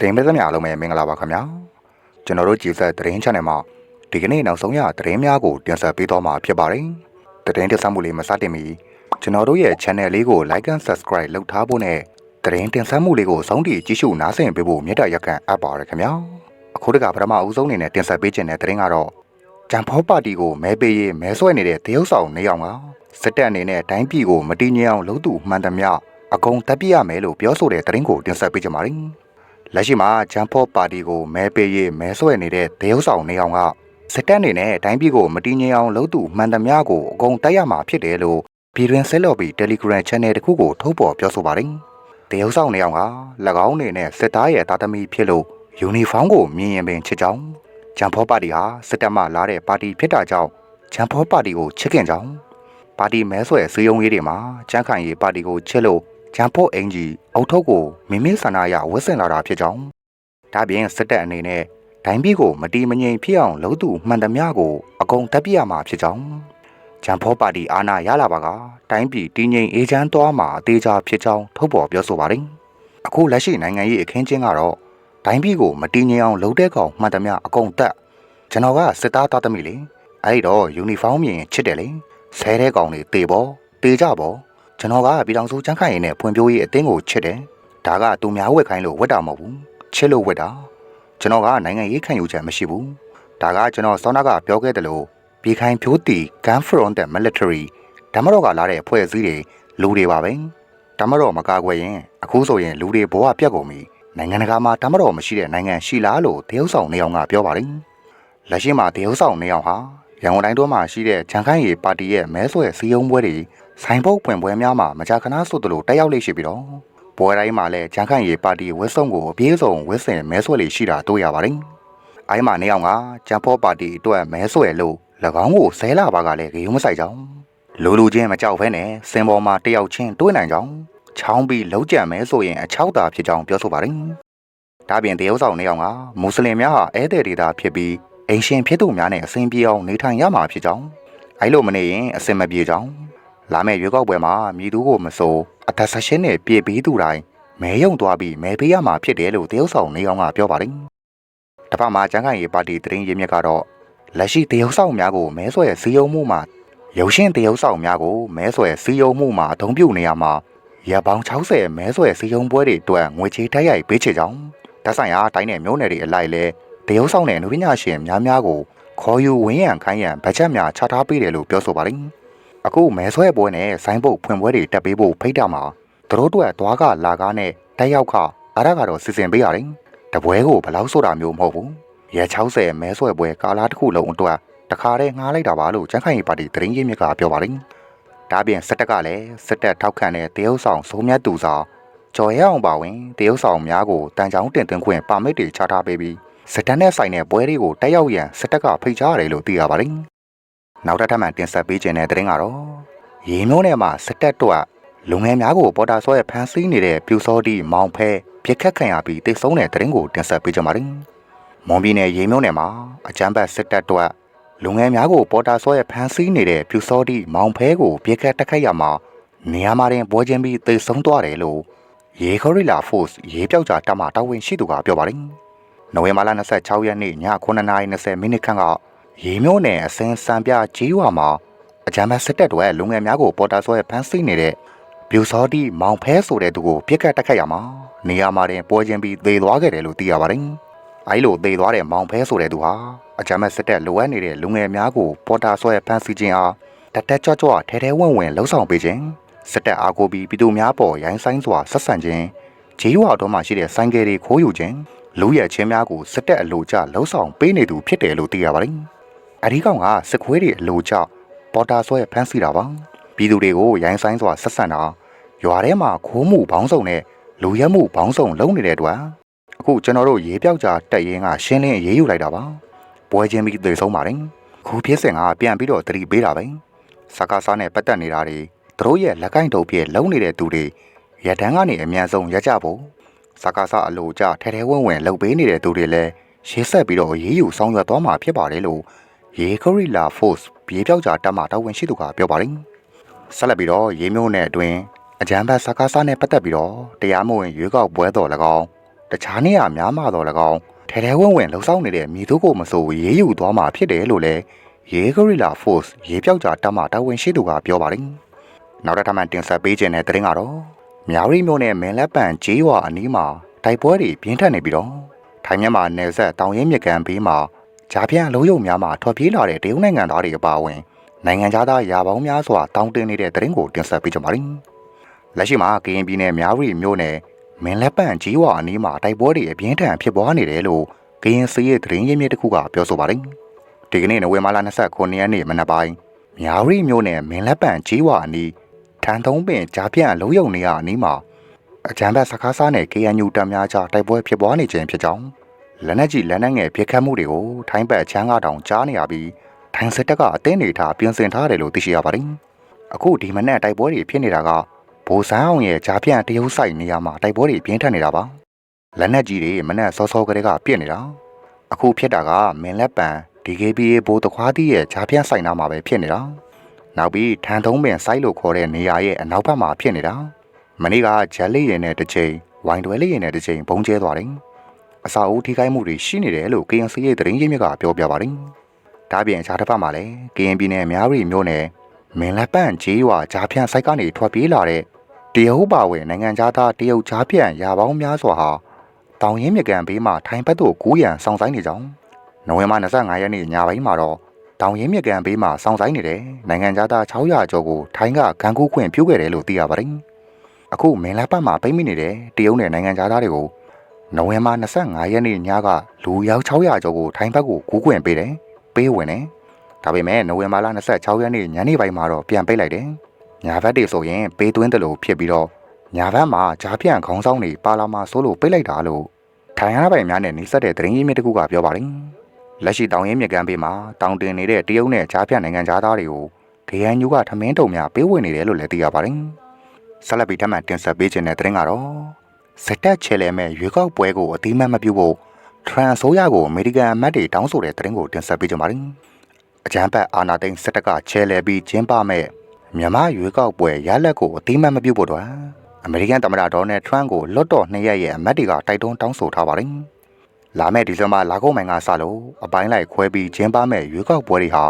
တရင်မဲ့သမျှအားလုံးပဲမင်္ဂလာပါခင်ဗျာကျွန်တော်တို့ကြည်ဆက်တရင် channel မှာဒီကနေ့နောက်ဆုံးရတရင်များကိုတင်ဆက်ပေးသွားမှာဖြစ်ပါတယ်တရင်တင်ဆက်မှုလေးမစတင်မီကျွန်တော်တို့ရဲ့ channel လေးကို like and subscribe လုပ်ထားဖို့နဲ့တရင်တင်ဆက်မှုလေးကိုစောင့်တည်ကြည့်ရှုနားဆင်ပေးဖို့မေတ္တာရက်ခံအပ်ပါရခင်ဗျာအခုတကပထမအဦးဆုံးအနေနဲ့တင်ဆက်ပေးခြင်းတဲ့တရင်ကတော့ဂျမ်ဖောပါတီကိုမဲပေးရေးမဲဆွဲနေတဲ့တရုတ်ဆောင်နေအောင်ကစစ်တပ်အနေနဲ့တိုင်းပြည်ကိုမတည်ငြိမ်အောင်လုပ်သူမှန်သမျှအကုန်တပ်ပြရမယ်လို့ပြောဆိုတဲ့တရင်ကိုတင်ဆက်ပေးကြပါမယ်။ လက်ရှိမှာဂျမ်ဖော့ပါတီကိုမဲပေးရေးမဲဆွဲနေတဲ့ဒေယုဆောင်နေအောင်ကစစ်တပ်အနေနဲ့တိုင်းပြည်ကိုမတည်ငြိမ်အောင်လုပ်သူမှန်သမျှကိုအကုန်တိုက်ရမှာဖြစ်တယ်လို့ပြည်တွင်းဆက်လော်ဘီ Telegram Channel တစ်ခုကိုထုတ်ပေါ်ပြောဆိုပါတယ်။ဒေယုဆောင်နေအောင်က၎င်းအနေနဲ့စစ်သားရဲ့တာသမီဖြစ်လို့ယူနီဖောင်းကိုမြင်ရင်ပင်ချစ်ကြောင်းဂျမ်ဖော့ပါတီဟာစစ်တပ်မှလာတဲ့ပါတီဖြစ်တာကြောင့်ဂျမ်ဖော့ပါတီကိုချစ်ခင်ကြောင်းပါတီမဲဆွဲစည်းရုံးရေးတွေမှာကြမ်းခိုင်ရေးပါတီကိုချစ်လို့ ဂျမ်ဖော့အင်ဂျီအုတ်ထုပ်ကိုမိမိဆန္ဒအရဝတ်ဆင်လာတာဖြစ်ကြောင်းဒါပြင်စစ်တပ်အနေနဲ့ဒိုင်းပြည်ကိုမတီးမငြိမ်ဖြစ်အောင်လုပ်သူမှန်သမျှကိုအကုန်တက်ပြရမှာဖြစ်ကြောင်းဂျမ်ဖောပါတီအာဏာရလာပါကတိုင်းပြည်တည်ငြိမ်အေးချမ်းသွားမှာအသေးချာဖြစ်ကြောင်းထုတ်ပေါ်ပြောဆိုပါတယ်။အခုလက်ရှိနိုင်ငံရေးအခင်းကျင်းကတော့ဒိုင်းပြည်ကိုမတည်ငြိမ်အောင်လုပ်တဲ့ကောင်မှန်သမျှအကုန်တက်ကျွန်တော်ကစစ်သားသားသမီးလေအဲ့တော့ယူနီဖောင်းမြင်ချစ်တယ်လေဆဲတဲ့ကောင်တွေတေပေါ်တေကြပေါ် ကျွန်တော်ကပြည်တော်စုချမ်းခိုင်ရင်နဲ့ဖွံ့ဖြိုးရေးအသင်းကိုချစ်တယ်ဒါကသူများဝက်ခိုင်းလို့ဝက်တာမဟုတ်ဘူးချစ်လို့ဝတ်တာကျွန်တော်ကနိုင်ငံရေးခံယူချက်မရှိဘူးဒါကကျွန်တော်စောနာကပြောခဲ့တယ်လို့ပြည်ခိုင်ဖြိုးတီ gun from the military ဓမ္မတော်ကလာတဲ့အဖွဲ့အစည်းတွေလူတွေပါပဲဓမ္မတော်မကာကွယ်ရင်အခုဆိုရင်လူတွေဘဝပြတ်ကုန်ပြီနိုင်ငံတကာမှာဓမ္မတော်မရှိတဲ့နိုင်ငံရှိလားလို့တရုတ်ဆောင်နေအောင်ကပြောပါတယ်လက်ရှိမှာတရုတ်ဆောင်နေအောင်ဟာရန်ကုန်တိုင်းတော်မှာရှိတဲ့ဂျန်ခိုင်ရီပါတီရဲ့မဲဆွဲစည်းရုံးပွဲတွေ ဆိုင်ပုတ်ပွင့်ပွဲများမှာမကြာခဏဆိုသလိုတက်ရောက်လေ့ရှိပြီးတော့ပွဲတိုင်းမှာလည်းဂျန်ခန့်ရီပါတီဝက်ဆုံကိုအပြေးဆုံးဝက်ဆင်မဲဆွဲလေးရှိတာတွေ့ရပါတယ်။အိုင်းမှာနေအောင်ကဂျမ်ဖောပါတီအတွက်မဲဆွဲလို့၎င်းကိုဆဲလာပါကလည်းဂရုမစိုက်ကြောင်းလူလူချင်းမကြောက်ဖဲနဲ့စင်ပေါ်မှာတယောက်ချင်းတွေးနိုင်ကြောင်းချောင်းပြီးလုံးကြံမဲဆိုရင်အချောက်တာဖြစ်ကြောင်းပြောဆိုပါတယ်။ဒါပြင်တရုတ်ဆောင်နေအောင်ကမွတ်စလင်များဟာဧည့်သည်ဒေတာဖြစ်ပြီးအိမ်ရှင်ဖြစ်သူများနဲ့အဆင်ပြေအောင်နေထိုင်ရမှာဖြစ်ကြောင်းအဲလိုမနေရင်အဆင်မပြေကြောင်း လာမယ့်ရွေးကောက်ပွဲမှာမြည်သူကိုမစိုးအသက်ဆက်ရှင်နဲ့ပြေပြီးသူတိုင်းမဲယုံသွားပြီးမဲပေးရမှာဖြစ်တယ်လို့တရုတ်ဆောင်နေအောင်ကပြောပါတယ်။တစ်ဖက်မှာကျန်းခိုင်ရေးပါတီတရင်ရင်းမြစ်ကတော့လက်ရှိတရုတ်ဆောင်များကိုမဲဆွဲစည်းရုံးမှုမှာရုပ်ရှင်တရုတ်ဆောင်များကိုမဲဆွဲစည်းရုံးမှုမှာအသုံးပြုနေရမှာရပေါင်း60မဲဆွဲစည်းရုံးပွဲတွေအတွက်ငွေချေတိုက်ရိုက်ပေးချေကြောင်းတက်ဆိုင်ရာတိုင်းနယ်မြို့နယ်တွေအလိုက်လဲတရုတ်ဆောင်နဲ့နုပညာရှင်များများကိုခေါ်ယူဝင်းရံခိုင်းရန်ဘတ်ဂျက်များချထားပေးတယ်လို့ပြောဆိုပါတယ်။ အခုမဲဆွဲပွဲနဲ့ဆိုင်းပုတ်ဖွင့်ပွဲတွေတက်ပေးဖို့ဖိတ်တာမှာသူတို့တို့သွားကလာကားနဲ့တက်ရောက်ကအားရကတော့စီစဉ်ပေးရတယ်။တပွဲကိုဘလောက်ဆိုတာမျိုးမဟုတ်ဘူး။ရဲ60မဲဆွဲပွဲကာလာတစ်ခုလုံးအတွက်တခါတည်းငှားလိုက်တာပါလို့ကျန်းခိုင်ရေးပါတီတရင်ရင်းမြစ်ကပြောပါတယ်။ဒါပြင်စစ်တပ်ကလည်းစစ်တပ်ထောက်ခံတဲ့တရုတ်ဆောင်စိုးမြတ်သူစာကျော်ရအောင်ပါဝင်တရုတ်ဆောင်များကိုတန်ချောင်းတင်သွင်းခွင့်ပါမစ်တွေချထားပေးပြီးစစ်တပ်နဲ့ဆိုင်တဲ့ပွဲတွေကိုတက်ရောက်ရန်စစ်တပ်ကဖိတ်ကြားရတယ်လို့သိရပါတယ်။ နောက်တစ်ထပ်မှတင်ဆက်ပေးခြင်းတဲ့တရင်ကတော့ရေမျိုးနယ်မှာစစ်တပ်တို့ကလူငယ်များကိုပေါ်တာဆော့ရဲ့ဖန်ဆီးနေတဲ့ပြူစောတီမောင်ဖဲပြစ်ခတ်ခံရပြီးတိတ်ဆုံးတဲ့တရင်ကိုတင်ဆက်ပေးကြပါမယ်။မွန်ပြည်နယ်ရေမျိုးနယ်မှာအကြမ်းဖက်စစ်တပ်တို့လူငယ်များကိုပေါ်တာဆော့ရဲ့ဖန်ဆီးနေတဲ့ပြူစောတီမောင်ဖဲကိုပြစ်ခတ်တက်ခတ်ရမှာနေရာမှာတင်ပွဲချင်းပြီးတိတ်ဆုံးသွားတယ်လို့ရေခရီလာ Force ရေပြောက်ကြတပ်မှတာဝန်ရှိသူကပြောပါတယ်။နိုဝင်ဘာလ26ရက်နေ့ည9:20မိနစ်ခန့်က ရေမျိုးနယ်အစင်းစံပြကြီးရွာမှာအကြမ်းဖက်စစ်တပ်တို့ရဲ့လူငယ်များကိုပေါ်တာဆော့ရဲ့ဖန်ဆီးနေတဲ့ပြူစောတိမောင်ဖဲဆိုတဲ့သူကိုပြစ်ခတ်တက်ခတ်ရမှာနေရာမှာတင်ပွဲချင်းပြီးသေသွားခဲ့တယ်လို့သိရပါတယ်။အဲလိုသေသွားတဲ့မောင်ဖဲဆိုတဲ့သူဟာအကြမ်းဖက်စစ်တပ်လိုအပ်နေတဲ့လူငယ်များကိုပေါ်တာဆော့ရဲ့ဖန်ဆီးခြင်းအားတတက်ကြွကြွထဲထဲဝင်ဝင်လှုပ်ဆောင်ပေးခြင်းစစ်တပ်အားကိုပြီးပြည်သူများပေါ်ရိုင်းဆိုင်စွာဆက်ဆံခြင်းဂျေးရွာတော်မှာရှိတဲ့ဆိုင်ကယ်တွေခိုးယူခြင်းလူရဲချင်းများကိုစစ်တပ်အလိုကျလှုပ်ဆောင်ပေးနေသူဖြစ်တယ်လို့သိရပါတယ်။ အဲဒီကောင်ကစစ်ခွေးတွေအလိုကျပေါ်တာဆွဲဖမ်းဆီးတာပါပြည်သူတွေကိုရိုင်းဆိုင်စွာဆက်ဆံတာရွာထဲမှာခိုးမှုဘောင်းဆောင်နဲ့လူရဲမှုဘောင်းဆောင်လုံးနေတဲ့အတွက်အခုကျွန်တော်တို့ရေးပြောက်ကြတက်ရင်ကရှင်းလင်းရေးယူလိုက်တာပါပွဲချင်းပြီးသေဆုံးပါတယ်ခုဖြစ်စဉ်ကပြန်ပြီးတော့တတိပေးတာပဲစကားစားနဲ့ပတ်သက်နေတာတွေသူတို့ရဲ့လက်ကင်တုပ်ပြဲလုံးနေတဲ့သူတွေရတန်းကနေအမြန်ဆုံးရကြဖို့စကားစားအလိုကြထဲထဲဝင့်ဝင့်လှုပ်ပေးနေတဲ့သူတွေလည်းရှေ့ဆက်ပြီးတော့ရေးယူဆောင်ရွက်သွားမှာဖြစ်ပါတယ်လို့ ရေခရီလာ Force ပြေးပြောက်ကြတက်မှတာဝန်ရှိသူကပြောပါတယ်။ဆက်လက်ပြီးတော့ရေမျိုးနယ်အတွင်းအကြမ်းဖက်စကားစားနဲ့ပတ်သက်ပြီးတော့တရားမဝင်ရွေးကောက်ပွဲတော်၎င်းတခြားနေရာများမှတော့၎င်းထဲထဲဝင်ဝင်လှုပ်ဆောင်နေတဲ့မိသူကိုမဆိုရေးယူသွားမှာဖြစ်တယ်လို့လည်းရေဂရီလာ Force ရေပြောက်ကြားတပ်မှတာဝန်ရှိသူကပြောပါတယ်။နောက်တစ်ထပ်မှတင်ဆက်ပေးခြင်းတဲ့သတင်းကတော့မြောက်ရီမြို့နယ်မင်းလက်ပံဂျေးရွာအနီးမှာတိုက်ပွဲတွေပြင်းထန်နေပြီးတော့ထိုင်းမြန်မာနယ်စပ်တောင်ရဲမြကန်ဘေးမှာ ဂျာပြန့်လုံးယုံများမှာထွက်ပြေးလာတဲ့တရုတ်နိုင်ငံသားတွေအပါအဝင်နိုင်ငံသားရာပေါင်းများစွာတောင်းတင်နေတဲ့သတင်းကိုတင်ဆက်ပေးကြပါမယ်။လက်ရှိမှာကရင်ပြည်နယ်မြောက်ရီမြို့နယ်မင်းလက်ပံကြီးဝါအနီးမှာတိုက်ပွဲတွေအပြင်းထန်ဖြစ်ပွားနေတယ်လို့ကရင်စီးရဲ့သတင်းရင်းမြစ်တစ်ခုကပြောဆိုပါတယ်။ဒီကနေ့နိုဝင်ဘာလ29ရက်နေ့မနက်ပိုင်းမြောက်ရီမြို့နယ်မင်းလက်ပံကြီးဝါအနီးထန်သုံးပင်ကြားပြန့်လုံးယုံနေရအနီးမှာအကြံဘက်စကားစားနဲ့ KNU တပ်များကြားတိုက်ပွဲဖြစ်ပွားနေခြင်းဖြစ်ကြောင်း လက်နက်ကြီးလက်နက်ငယ်ပစ်ခတ်မှုတွေကိုထိုင်းဘက်ချမ်းကတောင်ကြားနေရပြီးထိုင်းစစ်တပ်ကအသင်းနေထားပြင်ဆင်ထားတယ်လို့သိရှိရပါတယ်။အခုဒီမနက်တိုက်ပွဲတွေဖြစ်နေတာကဘိုးဆန်းအောင်ရဲ့ကြားပြန့်တရုတ်ဆိုင်နေရာမှာတိုက်ပွဲတွေပြင်းထန်နေတာပါ။လက်နက်ကြီးတွေမနက်စောစောကလေးကပြစ်နေတာ။အခုဖြစ်တာကမင်းလက်ပံ DKBA ဘိုးတခွားတီးရဲ့ကြားပြန့်ဆိုင်နာမှာပဲဖြစ်နေတာ။နောက်ပြီးထန်ထုံးပင်စိုက်လို့ခေါ်တဲ့နေရာရဲ့အနောက်ဘက်မှာဖြစ်နေတာ။မနေ့ကဂျက်လေးရင်နဲ့တစ်ချိန်ဝိုင်တွဲလေးရင်နဲ့တစ်ချိန်ဘုံကျဲသွားတယ်။ အစာအိုးထိခိုက်မှုတွေရှိနေတယ်လို့ KNC ရဲ့သတင်းရင်းမြစ်ကပြောပြပါတယ်။ဒါပြင်အခြားတစ်ဖက်မှာလည်း KN ပြည်နယ်များရီမြို့နယ်မင်းလက်ပန့်ဂျေးရွာကြားဖြန့်စိုက်ကနေထွက်ပြေးလာတဲ့တရုတ်ပါဝင်နိုင်ငံသားတရုတ်ကြားဖြန့်ရာပေါင်းများစွာဟာတောင်ရင်းမြကန်ဘေးမှာထိုင်ဘက်သို့ကူးရန်စောင့်ဆိုင်နေကြောင်းနိုဝင်ဘာ25ရက်နေ့ညပိုင်းမှာတော့တောင်ရင်းမြကန်ဘေးမှာစောင့်ဆိုင်နေတဲ့နိုင်ငံသား600ကျော်ကိုထိုင်းကဂန်ကူးခွင့်ပြုခဲ့တယ်လို့သိရပါတယ်။အခုမင်းလက်ပတ်မှာပိတ်မိနေတဲ့တရုတ်နယ်နိုင်ငံသားတွေကို နိုဝင်ဘာ25ရက်နေ့ညကလူယောက်600ကျော်ကိုထိုင်းဘက်ကိုကူးခွင့်ပေးတယ်။ပေးဝင်တယ်။ဒါပေမဲ့နိုဝင်ဘာလ26ရက်နေ့ညနေပိုင်းမှာတော့ပြန်ပိတ်လိုက်တယ်။ညာဘက်တွေဆိုရင်ပေးသွင်းတယ်လို့ဖြစ်ပြီးတော့ညာဘက်မှာဂျားပြန့်ခေါင်းဆောင်တွေပါလာမှာဆိုလို့ပိတ်လိုက်တာလို့ထိုင်ရပိုင်များနဲ့နှိစက်တဲ့သတင်းရင်းမြစ်တစ်ခုကပြောပါတယ်။လက်ရှိတောင်ရင်းမြကမ်းပေးမှာတောင်တင်နေတဲ့တရုတ်နဲ့ဂျားပြန့်နိုင်ငံသားတွေကို KNU ကထမင်းတုံများပေးဝင်နေတယ်လို့လည်းသိရပါတယ်။ဆက်လက်ပြီးထပ်မံတင်ဆက်ပေးခြင်းတဲ့သတင်းကတော့ စက်တက်ချဲလဲမဲ့ရွေးကောက်ပွဲကိုအတိမတ်မပြုဖို့ထရန်ဆိုးရကိုအမေရိကန်အမတ်တွေတောင်းဆိုတဲ့သတင်းကိုတင်ဆက်ပေးကြပါမယ်။အကြမ်းဖက်အာဏာသိမ်းစစ်တပ်ကချဲလဲပြီးကျင်းပမဲ့မြန်မာရွေးကောက်ပွဲရလက်ကိုအတိမတ်မပြုဖို့တော့အမေရိကန်သမ္မတဒေါ်နယ်ထရန့်ကိုလွတ်တော်နှစ်ရက်ရဲ့အမတ်တွေကတိုက်တွန်းတောင်းဆိုထားပါတယ်။လာမယ့်ဒီဇင်ဘာလကုန်ပိုင်းကစလို့အပိုင်းလိုက်ခွဲပြီးကျင်းပမဲ့ရွေးကောက်ပွဲတွေဟာ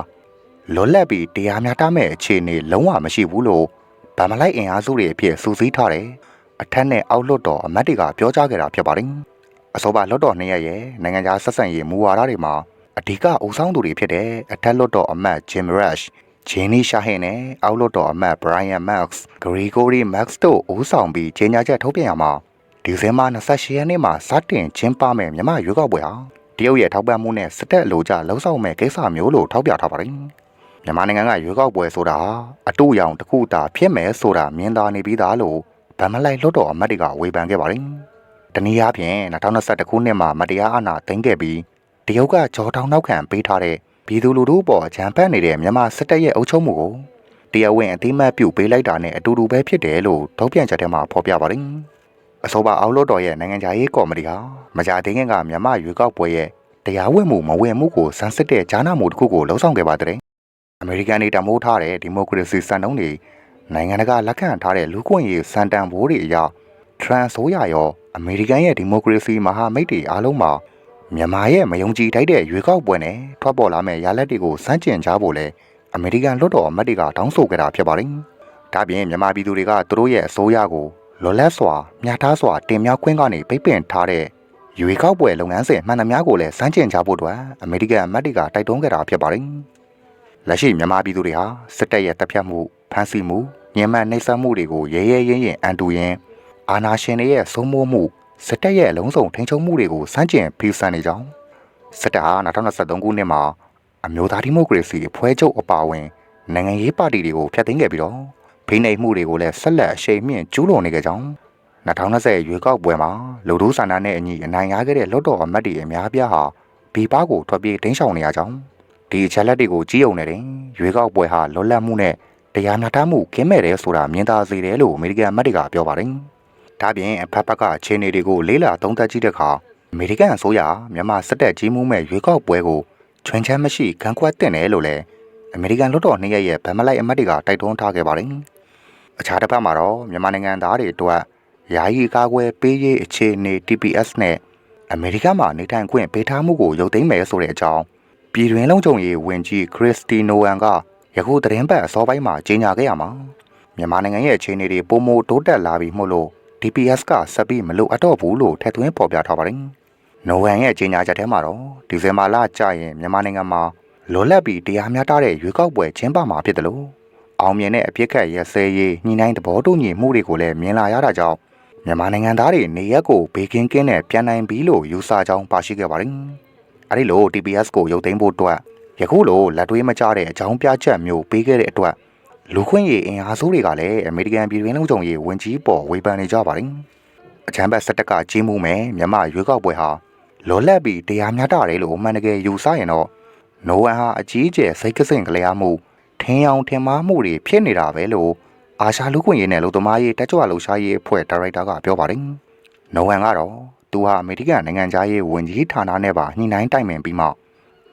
လွတ်လပ်ပြီးတရားမျှတမဲ့အခြေအနေလုံးဝမရှိဘူးလို့ဗမာလိုက်အင်အားစုတွေအဖြစ်စူးစီးထားတယ်။ အထက်နဲ့အောက်လွတ်တော်အမတ်တွေကပြောကြားခဲ့တာဖြစ်ပါတယ်။အစောပါလွတ်တော်နှစ်ရက်ရဲ့နိုင်ငံခြားဆက်ဆံရေးမူဝါဒတွေမှာအဓိကအုပ်ဆောင်သူတွေဖြစ်တဲ့အထက်လွတ်တော်အမတ် Jim Rush ဂျင်းနီရှာဟင်နဲ့အောက်လွတ်တော်အမတ် Brian Max, Gregory Max တို့ဦးဆောင်ပြီးကြေညာချက်ထုတ်ပြန်ရမှာဒီဇင်ဘာ28ရက်နေ့မှာစတင်ကျင်းပမယ်မြမရွေးကောက်ပွဲဟာတရုတ်ရဲ့ထောက်ပံ့မှုနဲ့စစ်တပ်လိုကြလှုံ့ဆော်မဲ့ကိစ္စမျိုးလို့ထောက်ပြထားပါတယ်။မြန်မာနိုင်ငံကရွေးကောက်ပွဲဆိုတာအတူရောင်တစ်ခုတာဖြစ်မယ်ဆိုတာမြင်သာနေပြီးသားလို့ ဗန်မလိုက်လွတ်တော်အမတ်တွေကဝေဖန်ခဲ့ပါတယ်။တနည်းအားဖြင့်2021ခုနှစ်မှာမတရားအာဏာသိမ်းခဲ့ပြီးတရုတ်ကကြောထောင်နောက်ခံပေးထားတဲ့ပြည်သူလူထုပေါ်ဂျံဖက်နေတဲ့မြန်မာစစ်တပ်ရဲ့အုပ်ချုပ်မှုကိုတရားဝင်အသိမှတ်ပြုပေးလိုက်တာနဲ့အတူတူပဲဖြစ်တယ်လို့ထုတ်ပြန်ချက်ထဲမှာဖော်ပြပါတယ်။အဆိုပါအောက်လွတ်တော်ရဲ့နိုင်ငံခြားရေးကော်မတီဟာမကြာသေးခင်ကမြန်မာရွေးကောက်ပွဲရဲ့တရားဝင်မှုမဝင်မှုကိုစမ်းစစ်တဲ့ကြားနာမှုတစ်ခုကိုလှုံ့ဆော်ခဲ့ပါတဲ့အမေရိကန်တွေတမိုးထားတဲ့ဒီမိုကရေစီစံနှုန်းတွေ နိုင်ငံတကာလက်ခံထားတဲ့လူ့ခွင့်ရေးစံတန်ဖိုးတွေအရထရန်ဆိုရရောအမေရိကန်ရဲ့ဒီမိုကရေစီမဟာမိတ်တွေအားလုံးမှာမြန်မာရဲ့မယုံကြည်ထိုက်တဲ့ရွေးကောက်ပွဲနဲ့ထွက်ပေါ်လာမယ့်ရလဒ်တွေကိုစမ်းကျင်ကြဖို့လဲအမေရိကန်လွှတ်တော်အမတ်တွေကတောင်းဆိုကြတာဖြစ်ပါတယ်။ဒါပြင်မြန်မာပြည်သူတွေကသူတို့ရဲ့အစိုးရကိုလော်လက်စွာမြားထားစွာတင်မြှောက်ခွင့်ကနေပိတ်ပင်ထားတဲ့ရွေးကောက်ပွဲလုပ်ငန်းစဉ်မှန်သမျှကိုလည်းစမ်းကျင်ကြဖို့အတွက်အမေရိကန်အမတ်တွေကတိုက်တွန်းကြတာဖြစ်ပါတယ်။လက်ရှိမြန်မာပြည်သူတွေဟာစစ်တပ်ရဲ့တပ်ဖြတ်မှု ဖမ်းဆီးမှုညှဉ်းပန်းနှိပ်စက်မှုတွေကိုရဲရဲရင်းရင်အန်တူရင်အာဏာရှင်တွေရဲ့စိုးမိုးမှုစစ်တပ်ရဲ့အလုံးစုံထိန်းချုပ်မှုတွေကိုစမ်းကျင်ဖိစံနေကြောင်းစစ်တပ်ဟာ2023ခုနှစ်မှာအမျိုးသားဒီမိုကရေစီအဖွဲ့ချုပ်အပါအဝင်နိုင်ငံရေးပါတီတွေကိုဖျက်သိမ်းခဲ့ပြီးတော့ဖိနှိပ်မှုတွေကိုလည်းဆက်လက်အရှိန်မြင့်ကျူးလွန်နေကြကြောင်း2020ရွေးကောက်ပွဲမှာလူထုဆန္ဒနဲ့အညီအနိုင်ရခဲ့တဲ့လွတ်တော်အမတ်တွေအများပြားဟာဘီပါကိုထွက်ပြေးတင်းရှောင်နေရကြောင်းဒီအချက်လက်တွေကိုကြီးုံနေတယ်ရွေးကောက်ပွဲဟာလွတ်လပ်မှုနဲ့ တရားမျှတမှုကင်းမဲ့တယ်ဆိုတာမြင်သာစေတယ်လို့အမေရိကန်အမတ်တွေကပြောပါတယ်ဒါပြင်အဖက်ဖက်ကအခြေအနေတွေကိုလေးလာသုံးသပ်ကြည့်တဲ့အခါအမေရိကန်အစိုးရမြန်မာစစ်တပ်ကြီးမှုမဲ့ရွေးကောက်ပွဲကိုချွင်ချမ်းမရှိခံကွက်တင်တယ်လို့လည်းအမေရိကန်လွှတ်တော်နှစ်ရက်ရဲ့ဗန်မလိုက်အမတ်တွေကတိုက်တွန်းထားခဲ့ပါတယ်။အခြားတစ်ဖက်မှာတော့မြန်မာနိုင်ငံသားတွေအတွက်ယာယီကာကွယ်ပေးရေးအခြေအနေ TPS နဲ့အမေရိကမှာနေထိုင်ခွင့်ပေးထားမှုကိုရုပ်သိမ်းမယ်ဆိုတဲ့အကြောင်းပြည်တွင်းလုံးချုပ်ရေးဝန်ကြီးခရစ်စတီနိုဝမ်က ယခုသတင်းပတ်အစောပိုင်းမှာကြေညာခဲ့ရမှာမြန်မာနိုင်ငံရဲ့အခြေအနေတွေပုံမတိုးတက်လာပြီမို့လို့ DPS ကဆက်ပြီးမလို့အတော့ဘူးလို့ထည့်သွင်းဖော်ပြထားပါတယ်။နိုဝင်ရဲ့ကြေညာချက်ထဲမှာတော့ဒီဇင်ဘာလကြာရင်မြန်မာနိုင်ငံမှာလောလက်ပြီးတရားမျှတတဲ့ရွေးကောက်ပွဲကျင်းပမှာဖြစ်တယ်လို့အောင်မြင်တဲ့အပြစ်ခတ်ရစဲရေးညှိနှိုင်းသဘောတူညီမှုတွေကိုလည်းမြင်လာရတာကြောင့်မြန်မာနိုင်ငံသားတွေနေရက်ကိုဘေးကင်းကင်းနဲ့ပြန်နိုင်ပြီလို့ယူဆကြောင်းပါရှိခဲ့ပါတယ်။အဲဒီလို TPS ကိုရုပ်သိမ်းဖို့အတွက် ယခုလိုလက်တွေးမကျတဲ့အကြောင်းပြချက်မျိုးပေးခဲ့တဲ့အတွက်လူခွင့်ရေးအင်အားစုတွေကလည်းအမေရိကန်ပြည်တွင်းလုံခြုံရေးဝန်ကြီးပေါ်ဝေဖန်နေကြပါတယ်။အချမ်းဘတ်စစ်တပ်ကကြီးမှုမယ်မြန်မာရွေးကောက်ပွဲဟာလောလက်ပြီးတရားမျှတတယ်လို့အမှန်တကယ်ယူဆရင်တော့နိုဝမ်ဟာအကြီးအကျယ်စိတ်ကစင်ကလေးအားမှုထင်းအောင်ထင်မှားမှုတွေဖြစ်နေတာပဲလို့အာရှလူခွင့်ရေးနဲ့လူသမားရေးတက်ကြွလှူရှားရေးအဖွဲ့ဒါရိုက်တာကပြောပါတယ်။နိုဝမ်ကတော့သူဟာအမေရိကန်နိုင်ငံသားရေးဝန်ကြီးဌာနနဲ့ပါညှိနှိုင်းတိုင်ပင်ပြီးမှ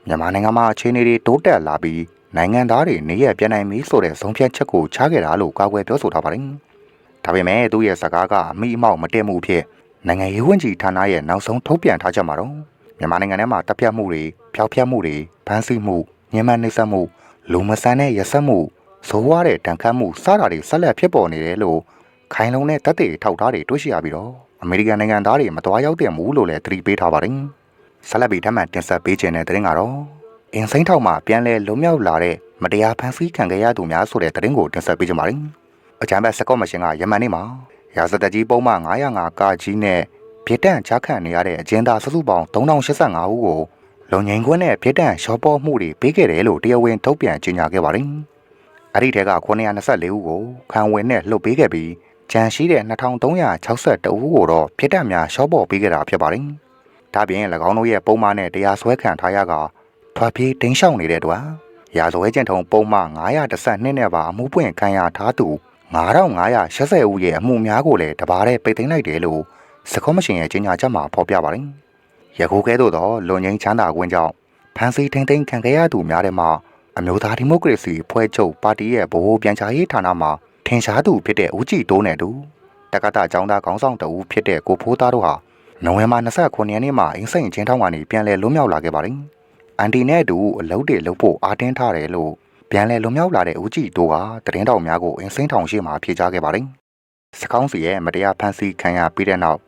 မြန်မာနိုင်ငံမှာအခြေအနေတွေတိုးတက်လာပြီးနိုင်ငံသားတွေနေရပြန်နိုင်ပြီဆိုတဲ့ဆုံးဖြတ်ချက်ကိုချခဲ့တာလို့ကာကွယ်ပြောဆိုထားပါတယ်။ဒါပေမဲ့သူ့ရဲ့စကားကအမိအမောက်မတည့်မှုဖြစ်နိုင်ငံရေးဝန်ကြီးဌာနရဲ့နောက်ဆုံးထုတ်ပြန်ထားချက်မှာတော့မြန်မာနိုင်ငံထဲမှာတပ်ဖြတ်မှုတွေဖျောက်ဖျက်မှုတွေဖမ်းဆီးမှုညှဉ်းပန်းနှိပ်စက်မှုလူမဆန်တဲ့ရဆက်မှုဇိုးဝါးတဲ့တန်ခတ်မှုစတာတွေဆက်လက်ဖြစ်ပေါ်နေတယ်လို့ခိုင်လုံတဲ့တပ်တွေထောက်ထားတွေတွေ့ရှိရပြီးတော့အမေရိကန်နိုင်ငံသားတွေမတော်ရောက်တဲ့မူလို့လည်းသတိပေးထားပါတယ်။ ဆက်လက်ပြီးထပ်မံတင်ဆက်ပေးခြင်းတဲ့တဲ့ရင်ကတော့အင်စိမ့်ထောက်မှာပြန်လဲလွံ့မြောက်လာတဲ့မတရားဖန်ဆီးခံခဲ့ရသူများဆိုတဲ့သတင်းကိုတင်ဆက်ပေးကြပါမယ်။အကြမ်းဖက်စကော့မရှင်ကယမန်နေ့မှာရာဇသက်ကြီးပုံမှန်905ကကြီးနဲ့ပြစ်ဒဏ်ချခံနေရတဲ့အကျဉ်းသားစုစုပေါင်း3085ဦးကိုလုံငိန်ခွန်းနဲ့ပြစ်ဒဏ်လျှော့ပေါ့မှုတွေပေးခဲ့တယ်လို့တရားဝင်ထုတ်ပြန်ကြေညာခဲ့ပါတယ်။အဲ့ဒီထဲက924ဦးကိုခံဝင်နဲ့လှုပ်ပေးခဲ့ပြီးကြံရှိတဲ့2362ဦးကိုတော့ပြစ်ဒဏ်များလျှော့ပေါ့ပေးခဲ့တာဖြစ်ပါတယ်။ ဒါပြင်၎င်းတို့ရဲ့ပုံမှန်နဲ့တရားစွဲခံထားရကထွက်ပြေးတင်းရှောင်နေတဲ့တွင်ရာဇဝဲကျင့်ထုံပုံမှန်912နဲ့ပါအမှုပွင့်ခံရထားသူ9580ဦးရဲ့အမှုများကိုလည်းတပါးတဲ့ပိတ်သိမ်းလိုက်တယ်လို့စကောမရှင်ရဲ့ကြေညာချက်မှာဖော်ပြပါတယ်။ယခုကဲ့သို့သောလွန်ငင်းချမ်းသာခွင့်ကြောင့်ဖန်စီထိန်ထိန်ခံခဲ့ရသူများထဲမှာအမျိုးသားဒီမိုကရေစီဖွဲ့ချုပ်ပါတီရဲ့ဗဟိုပြန်ချရေးဌာနမှာထင်ရှားသူဖြစ်တဲ့ဦးကြည်တိုးနဲ့တူတက္ကသကျောင်းသားခေါင်းဆောင်တဦးဖြစ်တဲ့ကိုဖိုးသားတို့ဟာ နိုဝင်ဘာ29ရက်နေ့မှာအင်းစိန်ချင်းထောင်းကနေပြန်လည်လွတ်မြောက်လာခဲ့ပါတယ်။အန်တီနဲ့အတူအလုပ်တွေလုပ်ဖို့အားတင်းထားတယ်လို့ပြန်လည်လွန်မြောက်လာတဲ့ဦးကြည်တိုးကသတင်းတော်များကိုအင်းစိန်ထောင်ရှိမှဖြေကြားခဲ့ပါတယ်။စကောင်းစီရဲ့မတရားဖန်ဆီးခံရပြီးတဲ့နောက်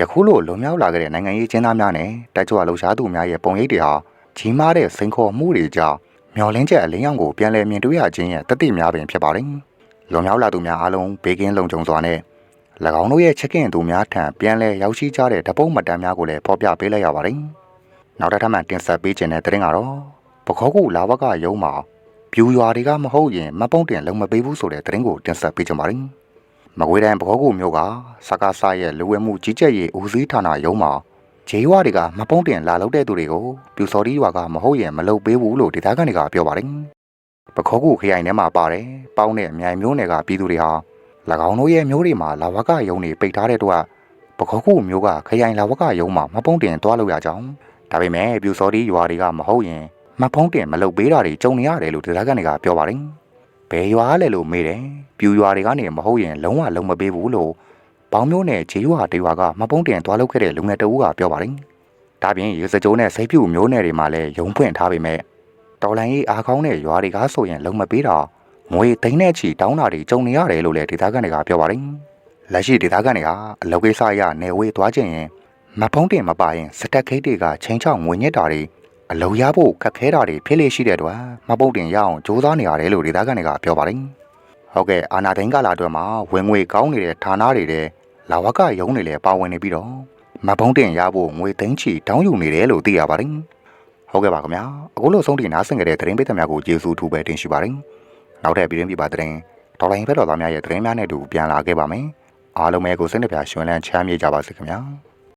ယခုလိုလွန်မြောက်လာခဲ့တဲ့နိုင်ငံရေးကျင်းသားများနဲ့တိုက်ကြွလှုပ်ရှားသူများရဲ့ပုံရိပ်တွေဟာကြီးမားတဲ့စိန်ခေါ်မှုတွေကြောင့်မျော်လင့်ချက်အလင်းရောင်ကိုပြန်လည်မြင်တွေ့ရခြင်းရဲ့တတိများပင်ဖြစ်ပါတယ်။လွန်မြောက်လာသူများအားလုံးဘေးကင်းလုံခြုံစွာနဲ့၎ င်းတို့ရဲ့ချက်ကင်သူများထံပြန်လည်ရောက်ရှိကြတဲ့ဓပုံမှတ်တမ်းများကိုလည်းဖော်ပြပေးလိုက်ရပါတယ်။နောက်တစ်ထပ်မှတင်ဆက်ပေးခြင်းတဲ့တဲ့ရင်ကတော့ပခောကူလာဝကရုံးမှာပြူရွာတွေကမဟုတ်ရင်မပုံးတင်လုံမပေးဘူးဆိုတဲ့တဲ့ရင်ကိုတင်ဆက်ပေးကြပါမယ်။မကွေးတိုင်းပခောကူမြို့ကစကားဆာရဲ့လူဝဲမှုကြီးကြပ်ရေးဦးစီးဌာနရုံးမှာဂျေးရွာတွေကမပုံးတင်လာလောက်တဲ့သူတွေကိုပြူစော်ဒီရွာကမဟုတ်ရင်မလုပ်ပေးဘူးလို့ဒေသခံတွေကပြောပါတယ်။ပခောကူခရိုင်ထဲမှာပါတယ်။ပေါင်းတဲ့အမြိုင်မျိုးနယ်ကပြည်သူတွေဟာ၎ င်းတို့ရဲ့မျိုးတွေမှာလာဝကယုံတွေပိတ်ထားတဲ့တော့ပခောကူမျိုးကခရိုင်လာဝကယုံမှာမပုံးတင်သွားလို့ရကြောင်းဒါပေမဲ့ပြူစော်ဒီရွာတွေကမဟုတ်ရင်မဖုံးတင်မလုပ်ပေးတာတွေကြုံနေရတယ်လို့ဒေသခံတွေကပြောပါတယ်။ဘယ်ရွာလဲလို့မေးတယ်။ပြူရွာတွေကနေမဟုတ်ရင်လုံးဝလုံးမပေးဘူးလို့ပေါင်းမျိုးနဲ့ခြေရွာတေရွာကမဖုံးတင်သွားလုပ်ခဲ့တဲ့လူငယ်တဦးကပြောပါတယ်။ဒါပြင်ရေစကြိုးနဲ့စိတ်ပြူမျိုးနယ်တွေမှာလည်းယုံဖွင့်ထားပေမဲ့တော်လန်ကြီးအားကောင်းတဲ့ရွာတွေကဆိုရင်လုံးမပေးတာ ငွေသိန်းနဲ့ချီတောင်းတာတွေကြုံနေရတယ်လို့လည်းဒေသခံတွေကပြောပါတယ်။လက်ရှိဒေသခံတွေကအလုပ်ကိစ္စအရနေဝေးသွားခြင်းရင်မဖုံးတင်မပါရင်စတက်ခိတ်တွေကချင်းချောင်းငွေညစ်တာတွေအလုံရဖို့ခက်ခဲတာတွေဖြစ်လေရှိတဲ့အတွက်မပုတ်တင်ရအောင်စူးစမ်းနေရတယ်လို့ဒေသခံတွေကပြောပါတယ်။ဟုတ်ကဲ့အာနာသိန်းကာလာအတွက်မှာဝင်ငွေကောင်းနေတဲ့ဌာနတွေတဲ့လာဝကရုံးတွေလည်းပါဝင်နေပြီးတော့မပုံးတင်ရဖို့ငွေသိန်းချီတောင်းယူနေတယ်လို့သိရပါတယ်။ဟုတ်ကဲ့ပါခင်ဗျာ။အခုလို့ဆုံးထိနားဆင်ကြတဲ့သတင်းပေးသမားကိုကျေးဇူးထူးပဲတင်ရှိပါတယ်။ နောက်ထပ်ပြည်တွင်းပြပါသတင်းဒေါ်လာရင်းဖက်တော်သားများရဲ့သတင်းများနဲ့တူပြန်လာခဲ့ပါမယ်။အားလုံးပဲကိုစိတ်နှပြရှင်လန်းချမ်းမြေ့ကြပါစေခင်ဗျာ။